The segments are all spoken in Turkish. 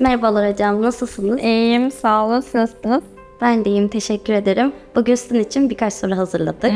Merhabalar hocam, nasılsınız? İyiyim, sağ olun. Siz nasılsınız? Ben de iyiyim, teşekkür ederim. Bugün sizin için birkaç soru hazırladık.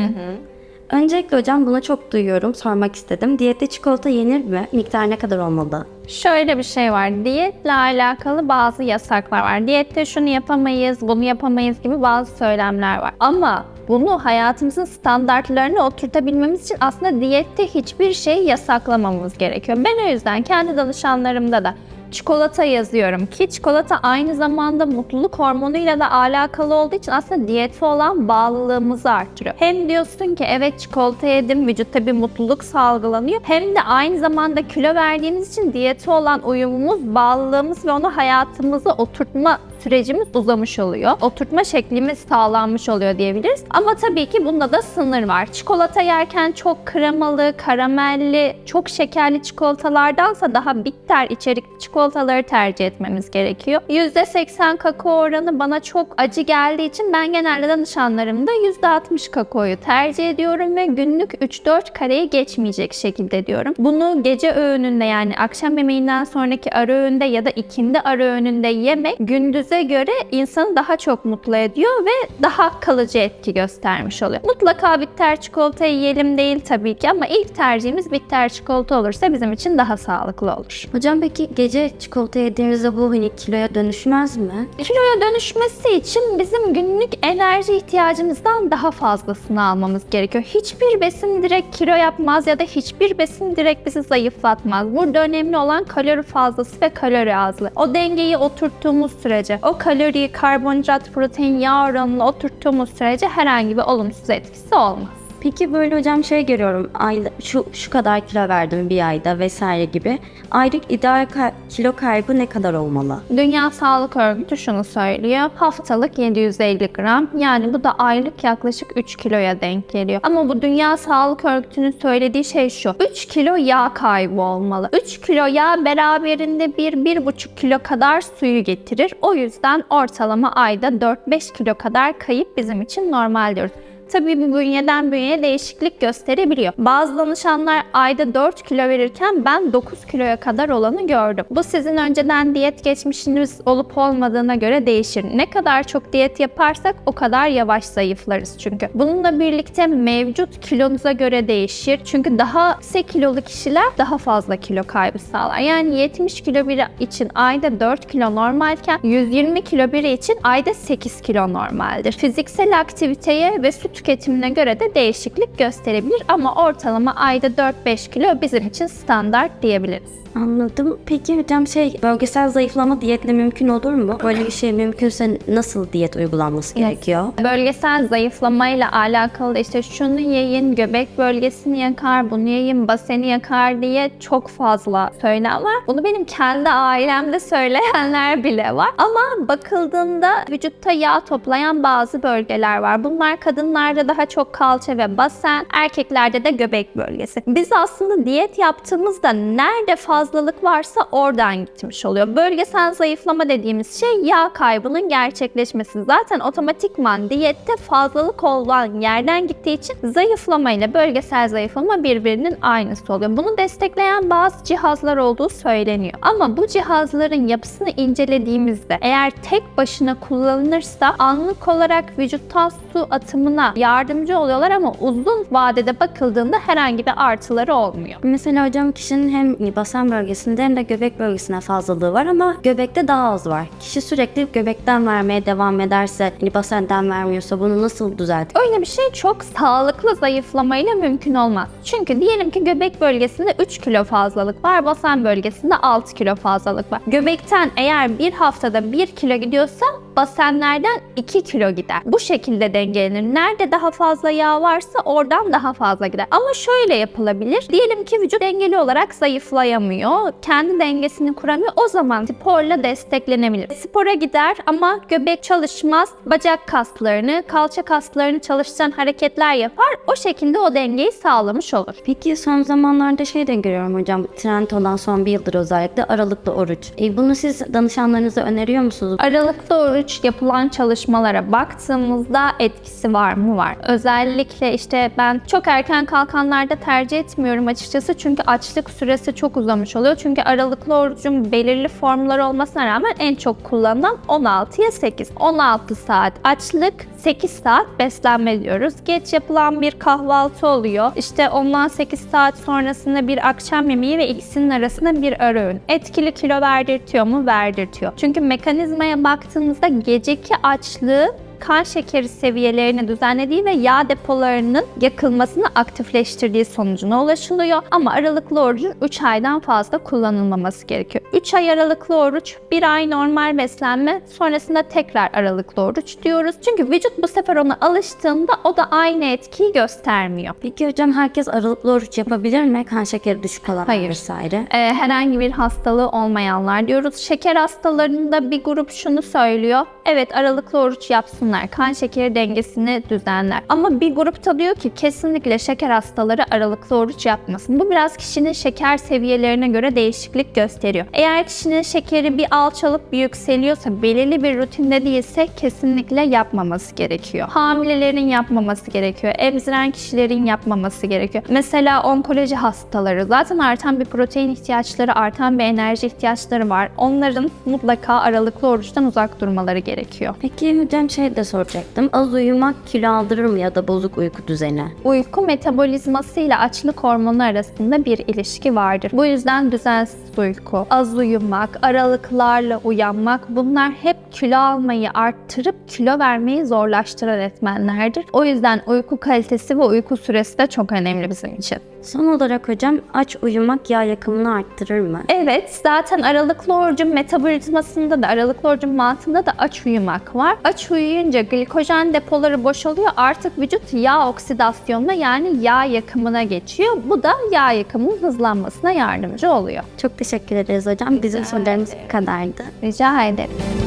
Öncelikle hocam bunu çok duyuyorum, sormak istedim. Diyette çikolata yenir mi? Miktar ne kadar olmalı? Şöyle bir şey var. Diyetle alakalı bazı yasaklar var. Diyette şunu yapamayız, bunu yapamayız gibi bazı söylemler var. Ama bunu hayatımızın standartlarına oturtabilmemiz için aslında diyette hiçbir şey yasaklamamız gerekiyor. Ben o yüzden kendi danışanlarımda da çikolata yazıyorum ki çikolata aynı zamanda mutluluk hormonuyla da alakalı olduğu için aslında diyete olan bağlılığımızı artırıyor. Hem diyorsun ki evet çikolata yedim vücutta bir mutluluk salgılanıyor hem de aynı zamanda kilo verdiğimiz için diyete olan uyumumuz, bağlılığımız ve onu hayatımıza oturtma sürecimiz uzamış oluyor. Oturtma şeklimiz sağlanmış oluyor diyebiliriz. Ama tabii ki bunda da sınır var. Çikolata yerken çok kremalı, karamelli, çok şekerli çikolatalardansa daha bitter içerikli çikolataları tercih etmemiz gerekiyor. %80 kakao oranı bana çok acı geldiği için ben genelde danışanlarımda %60 kakaoyu tercih ediyorum ve günlük 3-4 kareyi geçmeyecek şekilde diyorum. Bunu gece öğününde yani akşam yemeğinden sonraki ara öğünde ya da ikindi ara öğününde yemek gündüze göre insanı daha çok mutlu ediyor ve daha kalıcı etki göstermiş oluyor. Mutlaka bitter çikolata yiyelim değil tabii ki ama ilk tercihimiz bitter çikolata olursa bizim için daha sağlıklı olur. Hocam peki gece çikolata yediğinizde bu hani kiloya dönüşmez mi? Kiloya dönüşmesi için bizim günlük enerji ihtiyacımızdan daha fazlasını almamız gerekiyor. Hiçbir besin direkt kilo yapmaz ya da hiçbir besin direkt bizi zayıflatmaz. Burada önemli olan kalori fazlası ve kalori azlığı. O dengeyi oturttuğumuz sürece, o kaloriyi karbonhidrat, protein, yağ oranını oturttuğumuz sürece herhangi bir olumsuz etkisi olmaz. Peki böyle hocam şey görüyorum, ayda, şu, şu kadar kilo verdim bir ayda vesaire gibi. Aylık ideal ka- kilo kaybı ne kadar olmalı? Dünya Sağlık Örgütü şunu söylüyor. Haftalık 750 gram yani bu da aylık yaklaşık 3 kiloya denk geliyor. Ama bu Dünya Sağlık Örgütü'nün söylediği şey şu. 3 kilo yağ kaybı olmalı. 3 kilo yağ beraberinde 1-1,5 kilo kadar suyu getirir. O yüzden ortalama ayda 4-5 kilo kadar kayıp bizim için normal diyoruz. Tabii bu bünyeden bünyeye değişiklik gösterebiliyor. Bazı danışanlar ayda 4 kilo verirken ben 9 kiloya kadar olanı gördüm. Bu sizin önceden diyet geçmişiniz olup olmadığına göre değişir. Ne kadar çok diyet yaparsak o kadar yavaş zayıflarız çünkü. Bununla birlikte mevcut kilonuza göre değişir. Çünkü daha yüksek kilolu kişiler daha fazla kilo kaybı sağlar. Yani 70 kilo biri için ayda 4 kilo normalken 120 kilo biri için ayda 8 kilo normaldir. Fiziksel aktiviteye ve su tüketimine göre de değişiklik gösterebilir ama ortalama ayda 4-5 kilo bizim için standart diyebiliriz. Anladım. Peki hocam şey bölgesel zayıflama diyetle mümkün olur mu? Böyle bir şey mümkünse nasıl diyet uygulanması gerekiyor? Bölgesel zayıflamayla alakalı işte şunu yiyin, göbek bölgesini yakar, bunu yiyin, baseni yakar diye çok fazla söylem var. Bunu benim kendi ailemde söyleyenler bile var. Ama bakıldığında vücutta yağ toplayan bazı bölgeler var. Bunlar kadınlarda daha çok kalça ve basen, erkeklerde de göbek bölgesi. Biz aslında diyet yaptığımızda nerede fazlalık varsa oradan gitmiş oluyor. Bölgesel zayıflama dediğimiz şey yağ kaybının gerçekleşmesi. Zaten otomatikman diyette fazlalık olan yerden gittiği için zayıflama ile bölgesel zayıflama birbirinin aynısı oluyor. Bunu destekleyen bazı cihazlar olduğu söyleniyor. Ama bu cihazların yapısını incelediğimizde eğer tek başına kullanılırsa anlık olarak vücuttan su atımına yardımcı oluyorlar ama uzun vadede bakıldığında herhangi bir artıları olmuyor. Mesela hocam kişinin hem basen bölgesinde hem de göbek bölgesine fazlalığı var ama göbekte daha az var. Kişi sürekli göbekten vermeye devam ederse, hani basenden vermiyorsa bunu nasıl düzeltir? Öyle bir şey çok sağlıklı zayıflamayla mümkün olmaz. Çünkü diyelim ki göbek bölgesinde 3 kilo fazlalık var, basen bölgesinde 6 kilo fazlalık var. Göbekten eğer bir haftada 1 kilo gidiyorsa basenlerden 2 kilo gider. Bu şekilde dengelenir. Nerede daha fazla yağ varsa oradan daha fazla gider. Ama şöyle yapılabilir. Diyelim ki vücut dengeli olarak zayıflayamıyor. Kendi dengesini kuramıyor. O zaman sporla desteklenebilir. Spora gider ama göbek çalışmaz. Bacak kaslarını, kalça kaslarını çalıştıran hareketler yapar. O şekilde o dengeyi sağlamış olur. Peki son zamanlarda şey de görüyorum hocam, trend olan son bir yıldır özellikle aralıklı oruç. E, bunu siz danışanlarınıza öneriyor musunuz? Aralıklı oruç oruç yapılan çalışmalara baktığımızda etkisi var mı? Var. Özellikle işte ben çok erken kalkanlarda tercih etmiyorum açıkçası çünkü açlık süresi çok uzamış oluyor. Çünkü aralıklı orucun belirli formları olmasına rağmen en çok kullanılan 16'ya 8. 16 saat açlık, 8 saat beslenme diyoruz. Geç yapılan bir kahvaltı oluyor. İşte ondan 8 saat sonrasında bir akşam yemeği ve ikisinin arasında bir ara öğün. Etkili kilo verdirtiyor mu? Verdirtiyor. Çünkü mekanizmaya baktığımızda geceki açlığı kan şekeri seviyelerini düzenlediği ve yağ depolarının yakılmasını aktifleştirdiği sonucuna ulaşılıyor. Ama aralıklı orucun 3 aydan fazla kullanılmaması gerekiyor. 3 ay aralıklı oruç, 1 ay normal beslenme, sonrasında tekrar aralıklı oruç diyoruz. Çünkü vücut bu sefer ona alıştığında o da aynı etkiyi göstermiyor. Peki hocam herkes aralıklı oruç yapabilir mi? Kan şekeri düşük olan Hayır. vesaire. Ee, herhangi bir hastalığı olmayanlar diyoruz. Şeker hastalarında bir grup şunu söylüyor. Evet aralıklı oruç yapsınlar. Kan şekeri dengesini düzenler. Ama bir grupta diyor ki kesinlikle şeker hastaları aralıklı oruç yapmasın. Bu biraz kişinin şeker seviyelerine göre değişiklik gösteriyor. Eğer kişinin şekeri bir alçalıp bir yükseliyorsa, belirli bir rutinde değilse kesinlikle yapmaması gerekiyor. Hamilelerin yapmaması gerekiyor. Emziren kişilerin yapmaması gerekiyor. Mesela onkoloji hastaları zaten artan bir protein ihtiyaçları, artan bir enerji ihtiyaçları var. Onların mutlaka aralıklı oruçtan uzak durmaları gerekiyor. Peki hocam şey de soracaktım. Az uyumak kilo aldırır mı ya da bozuk uyku düzeni? Uyku metabolizması ile açlık hormonu arasında bir ilişki vardır. Bu yüzden düzensiz uyku, az uyumak, aralıklarla uyanmak bunlar hep kilo almayı arttırıp kilo vermeyi zorlaştıran etmenlerdir. O yüzden uyku kalitesi ve uyku süresi de çok önemli bizim için. Son olarak hocam aç uyumak yağ yakımını arttırır mı? Evet, zaten aralıklı orucun metabolizmasında da, aralıklı orucun mantığında da aç uyumak var. Aç uyuyunca glikojen depoları boşalıyor. Artık vücut yağ oksidasyonuna yani yağ yakımına geçiyor. Bu da yağ yakımının hızlanmasına yardımcı oluyor. Çok teşekkür ederiz hocam. Bizim sorularımız bu kadardı. Rica ederim.